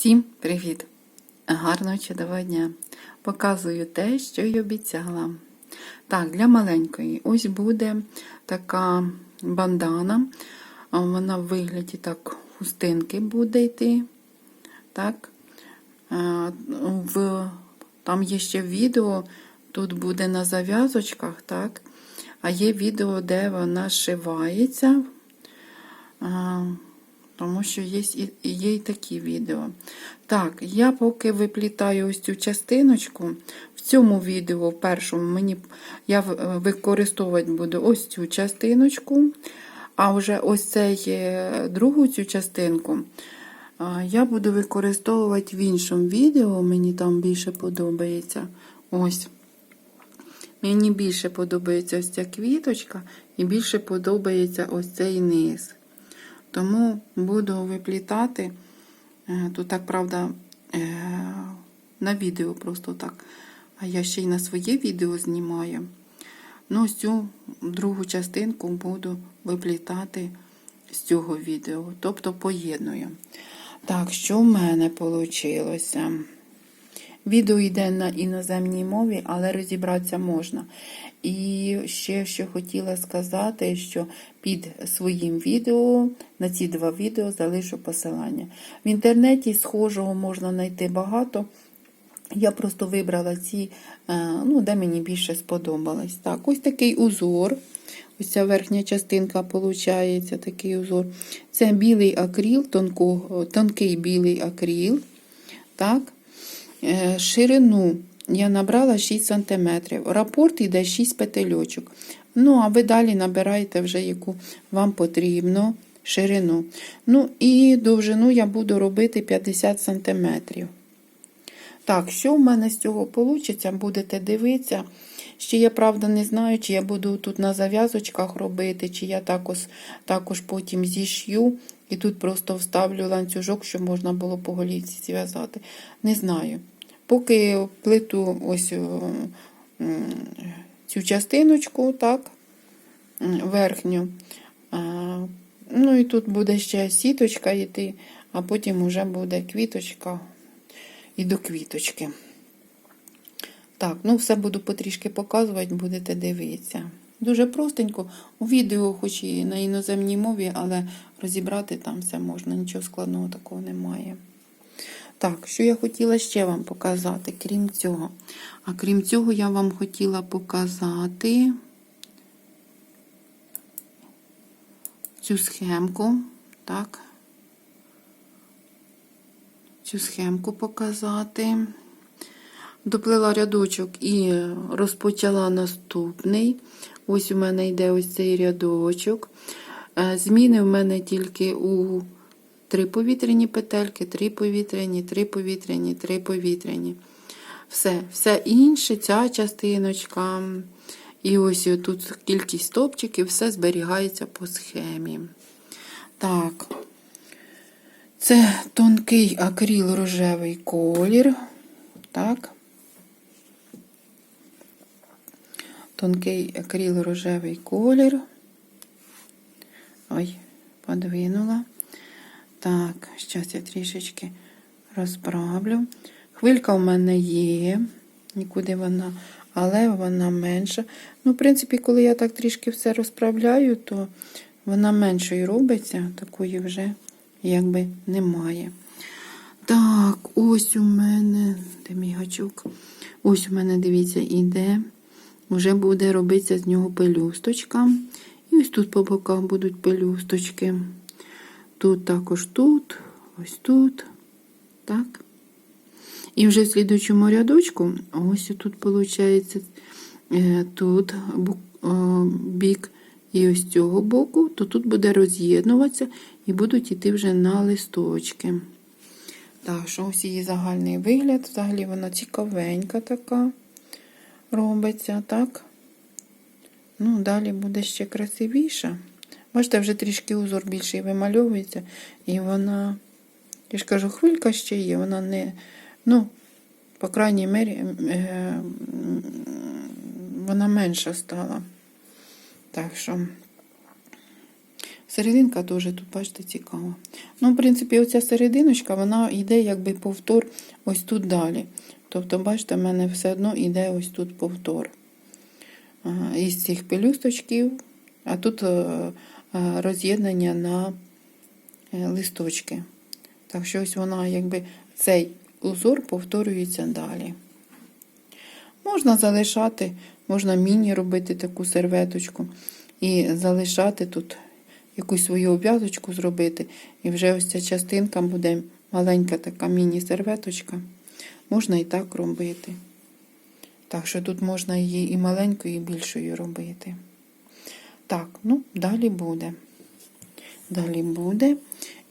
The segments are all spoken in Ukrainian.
Всім привіт! Гарного чудового дня! Показую те, що й обіцяла. Так, для маленької ось буде така бандана. Вона в вигляді так хустинки буде йти. Так. В, там є ще відео, тут буде на зав'язочках, так? А є відео, де вона шивається. Тому що є, є і такі відео. Так, я поки виплітаю ось цю частиночку. В цьому відео, в першому, мені, я е, використовувати буду ось цю частиночку. А вже ось цей е, другу цю частинку я буду використовувати в іншому відео. Мені там більше подобається. Ось. Мені більше подобається ось ця квіточка, і більше подобається ось цей низ. Тому буду виплітати. е, Тут так, правда, е, на відео просто так. А я ще й на своє відео знімаю. Ну, ось цю другу частинку буду виплітати з цього відео. Тобто поєдную. Так, що в мене вийшло? Відео йде на іноземній мові, але розібратися можна. І ще що хотіла сказати, що під своїм відео на ці два відео залишу посилання. В інтернеті схожого можна знайти багато. Я просто вибрала ці, е, ну, де мені більше сподобалось. Так, ось такий узор. Ось ця верхня частинка виходить, такий узор. Це білий акріл, тонко, тонкий білий акріл. Так. Е, Ширину я набрала 6 см. Рапорт йде 6 петельочок. Ну, а ви далі набираєте вже, яку вам потрібно ширину. Ну, і довжину я буду робити 50 см. Так, що в мене з цього вийде, будете дивитися. Ще я, правда, не знаю, чи я буду тут на зав'язочках робити, чи я також, також потім зішью і тут просто вставлю ланцюжок, щоб можна було по голівці зв'язати. Не знаю. Поки плиту ось цю частиночку, так, верхню. Ну і тут буде ще сіточка йти, а потім вже буде квіточка і до квіточки. Так, ну все буду потрішки показувати, будете дивитися. Дуже простенько. У відео, хоч і на іноземній мові, але розібрати там все можна, нічого складного такого немає. Так, що я хотіла ще вам показати, крім цього. А крім цього, я вам хотіла показати цю схемку. Так. Цю схемку показати. Доплила рядочок і розпочала наступний. Ось у мене йде ось цей рядочок. Е, Зміни в мене тільки у три повітряні петельки, три повітряні, три повітряні, три повітряні. Все, все інше, ця частиночка. І ось тут кількість стопчиків, все зберігається по схемі. Так, це тонкий акріл рожевий колір. Так. Тонкий акріл рожевий колір. Ой, подвинула. Так, зараз я трішечки розправлю. Хвилька в мене є, нікуди вона, але вона менша. Ну, в принципі, коли я так трішки все розправляю, то вона меншою робиться, такої вже якби немає. Так, ось у мене, де мій гачок? Ось у мене, дивіться, іде. Вже буде робитися з нього пелюсточка. І ось тут по боках будуть пелюсточки. Тут також тут, ось тут. Так. І вже в слідучому рядочку, ось тут, виходить, е, тут о, бік і ось цього боку, то тут буде роз'єднуватися і будуть йти вже на листочки. Так, що ось її загальний вигляд. Взагалі вона цікавенька така робиться, так? Ну, далі буде ще красивіша. Бачите, вже трішки узор більший вимальовується, і вона, я ж кажу, хвилька ще є, вона не, ну, по крайній мері, е, вона менша стала. Так що Серединка теж тут, бачите, цікава. Ну, в принципі, оця серединочка, вона йде якби повтор ось тут далі. Тобто, бачите, в мене все одно йде ось тут повтор. Із цих пелюсточків, а тут е, е, роз'єднання на е, листочки. Так що ось вона, якби цей узор повторюється далі. Можна залишати, можна міні робити таку серветочку і залишати тут якусь свою обв'язочку зробити. І вже ось ця частинка буде маленька така міні-серветочка. Можна і так робити. Так що тут можна її і маленькою, і більшою робити. Так, ну, далі буде. Далі буде.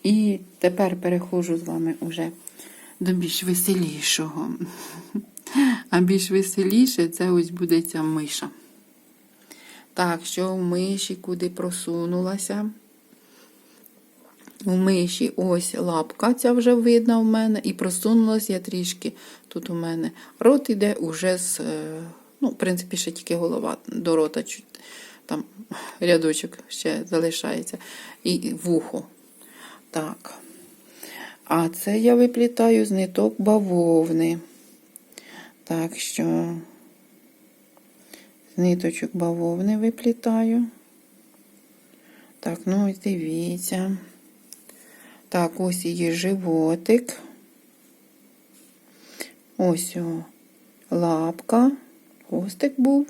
І тепер переходжу з вами уже до більш веселішого. А більш веселіше це ось буде ця миша. Так, що в миші куди просунулася. У миші ось лапка ця вже видна в мене, і просунулася я трішки. Тут у мене рот іде уже з, е, ну, в принципі, ще тільки голова до рота, чуть там рядочок ще залишається. І вухо. Так. А це я виплітаю з ниток бавовни. Так що з ниточок бавовни виплітаю. Так, ну ось дивіться. Так, ось її животик. Ось о, лапка. Хвостик був.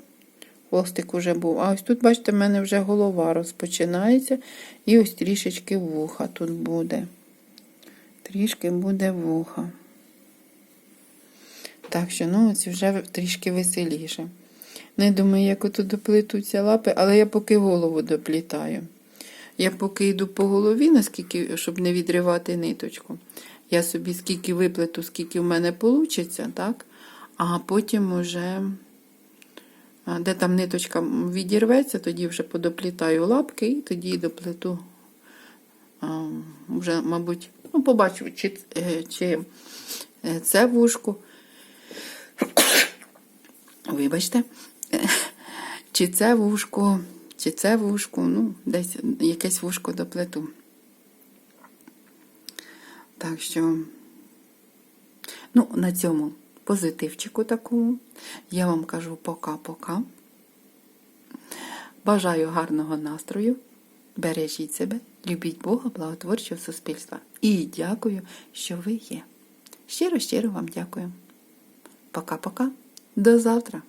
Хвостик уже був. А ось тут, бачите, в мене вже голова розпочинається. І ось трішечки вуха тут буде. Трішки буде вуха. Так що, ну, ось вже трішки веселіше. Не думаю, як отут доплетуться лапи, але я поки голову доплітаю. Я поки йду по голові, наскільки, щоб не відривати ниточку. Я собі скільки виплету, скільки в мене вийде, так? А потім уже, де там ниточка відірветься, тоді вже подоплітаю лапки і тоді доплету. Вже, мабуть, ну, побачу, чи, е, чи е, це вушко. Вибачте, чи це вушко, чи це вушко, ну, десь якесь вушко доплету. Так що, ну, на цьому позитивчику такому я вам кажу пока-пока. Бажаю гарного настрою. Бережіть себе, любіть Бога, благотворчого суспільства. І дякую, що ви є. Щиро-щиро вам дякую. Пока-пока. До завтра.